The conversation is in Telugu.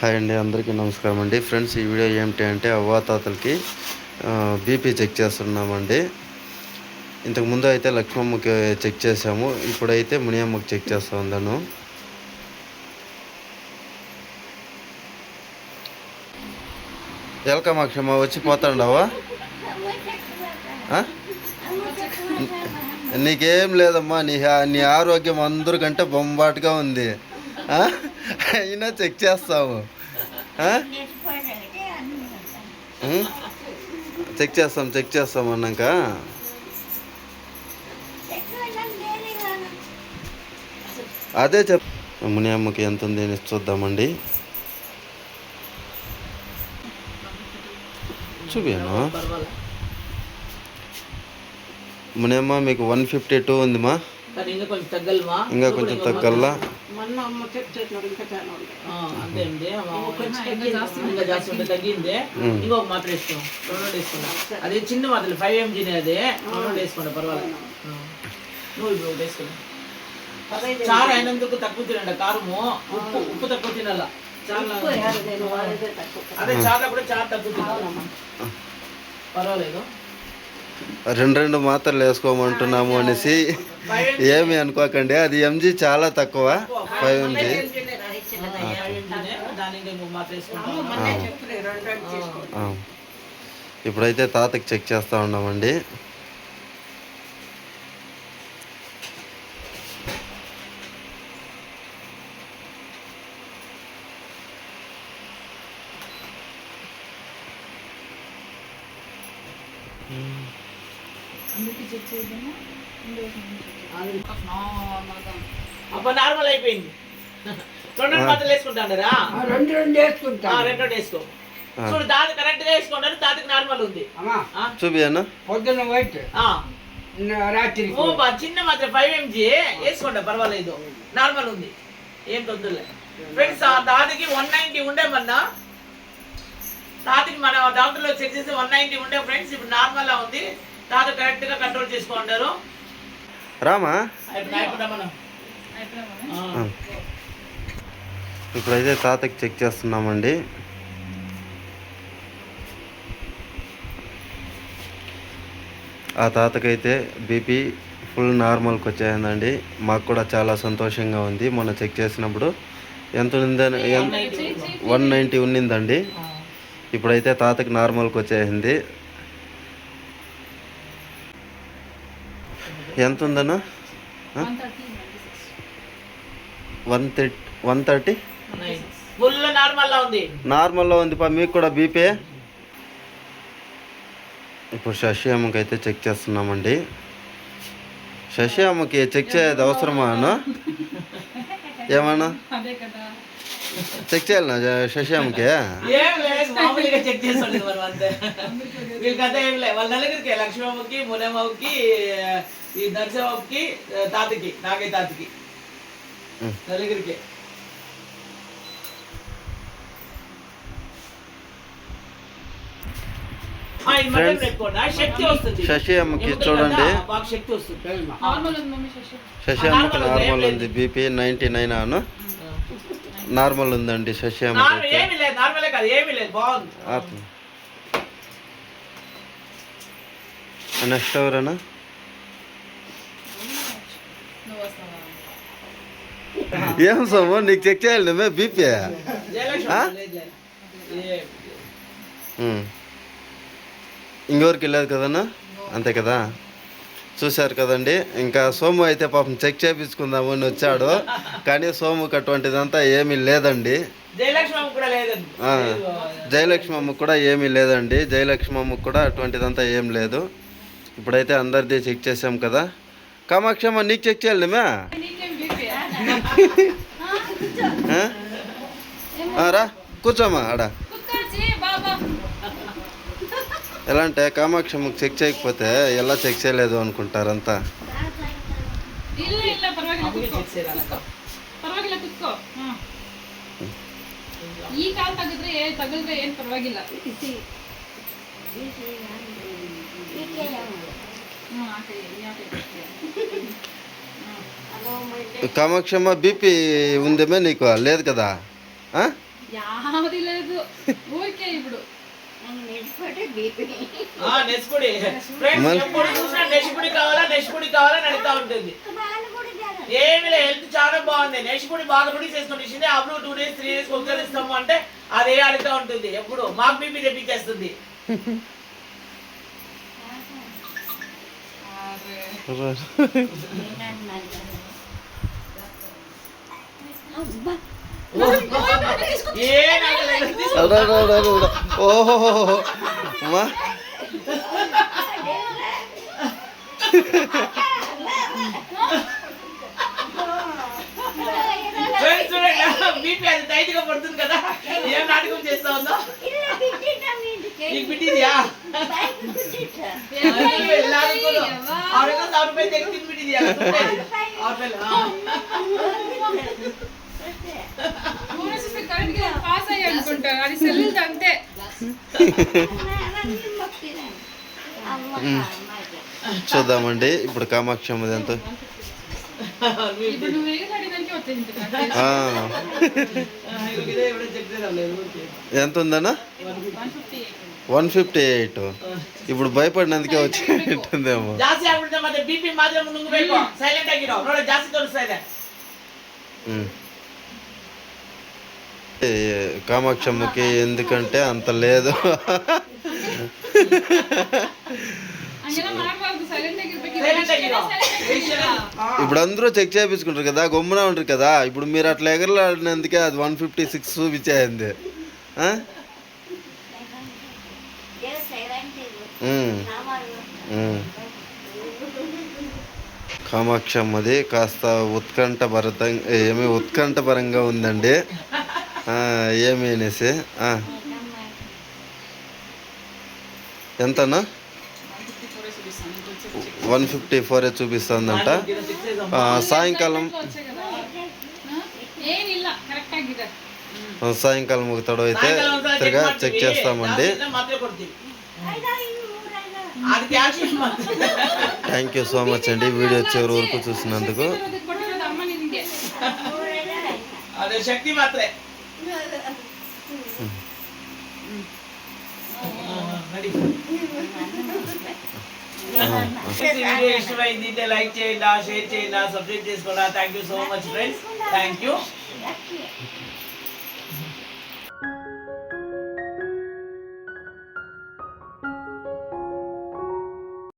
హాయ్ అండి అందరికీ నమస్కారం అండి. ఫ్రెండ్స్ ఈ వీడియో ఏమిటి అంటే అవ్వాతాతలకి బీపీ చెక్ చేస్తున్నామండి. ఇంతకుముందు అయితే లక్ష్మమ్మకి చెక్ చేసాము ఇప్పుడైతే మునియమ్మకి చెక్ చేస్తూ ఉందాను ఎలకమాక్షమ్మ వచ్చి పోతాండావా ఆ? నీకేం లేదమ్మా నీ నీ ఆరోగ్యం అందరికంటే బొంబాటుగా ఉంది. అయినా చెక్ చేస్తాము? చెక్ చేస్తాం చెక్ చేస్తాం అన్నాక. అదే చెప్ మునియమ్మకి ఎంత ఉంది అని చూద్దామండి. చూపియను? మునియమ్మ మీకు వన్ ఫిఫ్టీ టూ ఉందిమా? ఇంకా కొంచెం తగ్గల్లా? మొన్న అమ్మ చెక్ చేసినాడు ఇంకా చాలా ఉంది ఆ, అంతే అండి. ఇంకా జాస్తి ఉంటే తగ్గింది. ఇంకొక మాత్ర వేసుకున్నాం రెండు వేసుకున్నాం అది చిన్న మాత్రలు ఫైవ్ ఎంజీనే అది. రెండు వేసుకోండి పర్వాలేదు. నువ్వు ఇప్పుడు ఒకటి వేసుకున్నా చారు అయినందుకు తక్కువ తినండి కారము. ఉప్పు ఉప్పు తక్కువ తినాల? చాలా అదే చాలా కూడా చాలా తక్కువ తినాలి? పర్వాలేదు. రెండు రెండు మాత్రలు వేసుకోమంటున్నాము అనేసి ఏమి అనుకోకండి. అది ఎంజీ చాలా తక్కువ. Five MG. ఇప్పుడైతే తాతకి చెక్ చేస్తూ ఉన్నామండి. అప్పుడు నార్మల్ అయిపోయింది. రెండు రెండు మాత్రలు వేసుకుంటాండరా? రెండు రెండు వేసుకుంటా ఆ, రెండు రెండు వేసుకో. చూడు దాది కరెక్ట్గా వేసుకుంటారు దాదికి నార్మల్ ఉంది. అమ్మా. ఆ? చూపియను పొద్దున్న వైట్. ఆ. రాత్రి ఓ బా, చిన్న మాత్రం ఫైవ్ ఎంజీ వేసుకోండి పర్వాలేదు. నార్మల్ ఉంది. ఏం తొందరలే. ఫ్రెండ్స్ ఆ దాదికి వన్ నైన్టీ ఉండే మొన్న. తాతకి మన డాక్టర్లో చెక్ చేసి వన్ నైన్టీ ఉండే ఫ్రెండ్స్ ఇప్పుడు నార్మల్ లా ఉంది. తాత కరెక్ట్గా కంట్రోల్ చేసుకుంటారు రామా. ఇప్పుడైతే తాతకి చెక్ చేస్తున్నామండి. ఆ తాతకైతే బీపీ ఫుల్ నార్మల్కి వచ్చేసిందండి. మాకు కూడా చాలా సంతోషంగా ఉంది. మొన్న చెక్ చేసినప్పుడు ఎంత ఉందని వన్ నైంటీ ఉన్నిందండి. ఇప్పుడైతే తాతకి నార్మల్కి వచ్చేసింది. ఎంత ఉందన్నా వన్ థర్టీ వన్ థర్టీ? నార్మల్లో ఉంది. పా మీకు కూడా బీపీ? ఇప్పుడు శశి అమ్మకి అయితే చెక్ చేస్తున్నామండి. శశి అమ్మకి చెక్ చేయదు అవసరమా ఏమన్నా? చెక్ చేయాలనా జ- శశి అమ్మకి ఏం లేదు మామూలుగా చెక్ చేస్తాడు మనం అంతే. వీళ్ళకంతా ఏం లేదు. వాళ్ళ నలుగురికి లక్ష్మమ్మకి మునమ్మకి ఈ నరసింహకి తాతకి నాగయ్య తాతకి. నలుగురికి. శశి అమ్మకి చూడండి. శశి. అమ్మకి నార్మల్ ఉంది. బీపీ నైంటీ నైన్ అను నార్మల్ ఉందండి శశి అమ్మకి నార్మల్ అయితే ఏమీ లేదు నార్మలే కాదు ఏమీ లేదు బాగుంది ఆత్మ నెక్స్ట్ ఎవరన్నా ఏం సోము? నీకు చెక్ చేయాలి నువ్వే బీపీ ఇంకెవరికి వెళ్ళదు కదన్నా? అంతే కదా? చూశారు కదండి. ఇంకా సోము అయితే పాపం చెక్ చేయించుకుందాము అని వచ్చాడు. కానీ సోముకి అటువంటిదంతా ఏమీ లేదండి. జయలక్ష్మి అమ్మ కూడా లేదండి. ఆ, జయలక్ష్మి అమ్మకు కూడా ఏమీ లేదండి. జయలక్ష్మి అమ్మకు కూడా అటువంటిదంతా ఏం లేదు. ఇప్పుడైతే అందరిది చెక్ చేసాం కదా. కామాక్షమ్మ నీకు చెక్ చేయాలి నిమే రా కూర్చోమ్మా ఆడ ఎలా అంటే కామాక్షమ్మకి చెక్ చేయకపోతే ఎలా చెక్ చేయలేదు అనుకుంటారంతా ಇಲ್ಲ ಇಲ್ಲ ಪರವಾಗಿಲ್ಲ అమ్మకి ಕುತ್ಕೋ చెక్ చేయాలక్క. ಪರವಾಗಿಲ್ಲ ಕುತ್ಕೋ ಹಾ ಈ ಕಾಲ್ ತೆಗೆದ್ರೆ ಏನ್ ತಗಲ್ದ್ರೆ ಏನ್ ಪರವಾಗಿಲ್ಲ ಹ್ಮ್ ಆ ಕೈ ಈ ಆ ಕೈ ಹ್ಮ್ కామాక్షమ్మ బీపీ ఉందేమే నీకు? లేదు కదా? ఆ? యావది లేదు. ఊరికే ఇప్పుడు. ఏమి హెల్త్ చాలా బాగుంది. నెక్స్ట్ బాగా కూడా ఇచ్చింది అప్పుడు టూ డేస్ త్రీ డేస్ ఒకసారి ఇస్తాము అంటే అదే అడుగుతా ఉంటుంది. ఎప్పుడు? మాకు బీపీ తెప్పించేస్తుంది. తీసుకో. ఓహో అమ్మా బీపీ అది టైట్గా పడుతుంది కదా ఏం నాటకం చేస్తా ఉందో నీకు బిట్టిదియా సౌ రూపాయలు తెగి తిని బిట్టిదియా చూద్దామండి ఇప్పుడు కామాక్షి అమ్మది ఎంత? ఎంత ఉందన్నా? One fifty eight. ఇప్పుడు భయపడినందుకే వచ్చినట్టుందేమో జాస్తి కామాక్షమ్మకి ఎందుకంటే అంత లేదు. ఇప్పుడు అందరూ చెక్ చేయించుకుంటారు కదా గమ్మున ఉంటారు కదా. ఇప్పుడు మీరు అట్లా ఎగరలాడినందుకే అది వన్ ఫిఫ్టీ సిక్స్ చూపించేయండి. కామాక్షమ్మది కాస్త ఉత్కంఠ భరతం ఏమి ఉత్కంఠ పరంగా ఉందండి. ఏమి అనేసి? ఎంత ఎంతనా వన్ ఫిఫ్టీ ఫోరే చూపిస్తుందంట. సాయంకాలం. సాయంకాలం ఒక తడవ అయితే తిరిగా చెక్ చేస్తామండి. థ్యాంక్ యూ సో మచ్ అండి. వీడియో చివరి వరకు చూసినందుకు. శక్తి మాత్రమే వీడియో ఇష్టమైంది లైక్ చేయండి షేర్ చేయండి సబ్స్క్రైబ్ చేసుకోండి thank you so much friends thank you